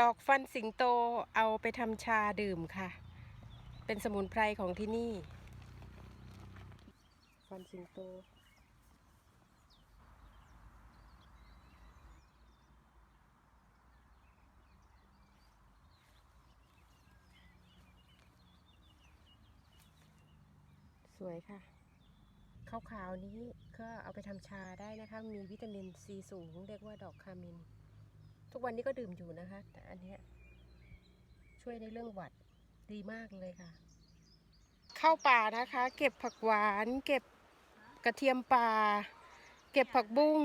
ดอกฟันสิงโตเอาไปทำชาดื่มค่ะ เป็นสมุนไพรของที่นี่ ฟันสิงโต สวยค่ะข้าวขาวนี้ก็เอาไปทำชาได้นะคะ มีวิตามินซีสูง เรียกว่าดอกคามิน ทุกวันนี้ก็ดื่มอยู่นะคะ แต่อันเนี้ยช่วยในเรื่องหวัดดีมากเลยค่ะ เข้าป่านะคะ เก็บผักหวาน เก็บกระเทียมป่า เก็บผักบุ้ง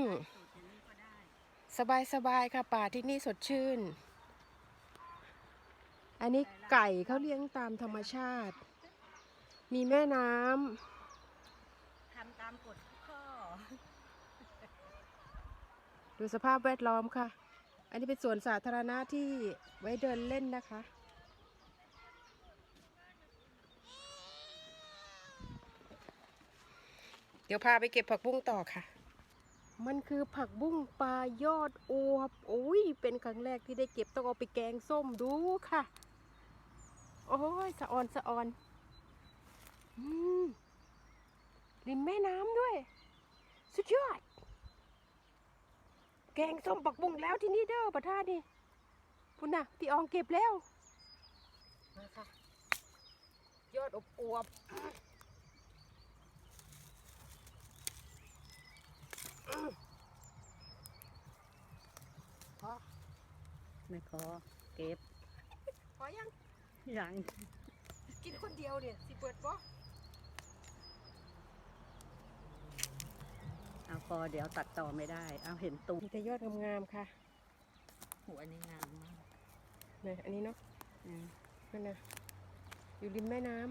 สบายสบายๆค่ะป่าที่นี่สดชื่น อันนี้ไก่เขาเลี้ยงตามธรรมชาติ มีแม่น้ำทำตามกฎทุกข้อดูสภาพแวดล้อมค่ะ อันนี้เป็นสวนสาธารณะที่ไว้เดินเล่นนะคะ เดี๋ยวพาไปเก็บผักบุ้งต่อค่ะ มันคือผักบุ้งปลายอดอวบโอ้ยเป็นครั้งแรกที่ได้เก็บต้องเอาไปแกงส้มดูค่ะ โอ้ยสะออนสะออนอืมริมแม่น้ำด้วย สุดยอด แกงส้มปักบุ้งแล้วที่นี่เด้อประท่านี่พุ่นน่ะพี่อองเก็บแล้วมาค่ะยอดอบอวบพอไม่ขอเก็บพอยังยังกินคนเดียวเนี่ยสิเปิดบ่เอาพอเดี๋ยวตัดต่อไม่ได้ เอาเห็นตูมีแต่ยอดงามๆค่ะหัวนี่งามมากเนี่ยอันนี้เนาะอืมนั่นนะอยู่ริมแม่น้ำ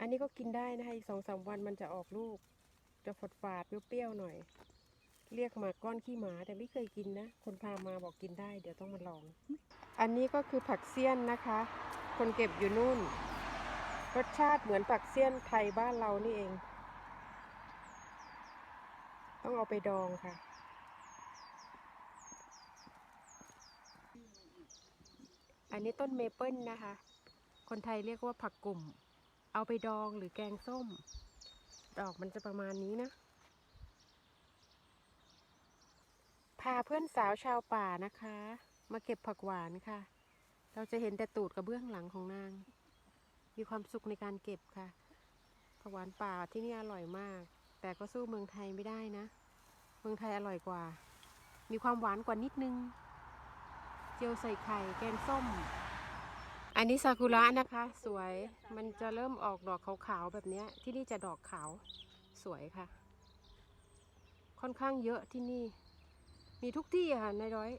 อันนี้ก็กินได้นะคะอีกสองสามวันมันจะออกลูก จะฝาดฝาดๆเปรี้ยวๆหน่อย เรียกหมาก้อนขี้หมาแต่ไม่เคยกินนะ คนพามาบอกกินได้ เดี๋ยวต้องมาลอง อันนี้ก็คือผักเสี้ยนนะคะ คนเก็บอยู่นู่น รสชาติเหมือนผักเสี้ยนไทยบ้านเรานี่เอง ต้องเอาไปดองค่ะ อันนี้ต้นเมเปิลนะคะ คนไทยเรียกว่าผักกลุ่ม เอาไปดองหรือแกงส้ม ดอกมันจะประมาณนี้นะพาเพื่อนสาวชาวป่านะคะ มาเก็บผักหวานค่ะ เราจะเห็นแต่ตูดกับเบื้องหลังของนาง มีความสุขในการเก็บค่ะผักหวานป่าที่นี่อร่อยมาก แต่ก็สู้เมืองไทยไม่ได้นะ เมืองไทยอร่อยกว่า มีความหวานกว่านิดนึง เจียวใส่ไข่ แกงส้ม อันนี้ซากุระนะคะ สวย มันจะเริ่มออกดอกขาวๆแบบนี้ ที่นี่จะดอกขาว สวยค่ะ ค่อนข้างเยอะที่นี่ มีทุกที่ค่ะในายร้อย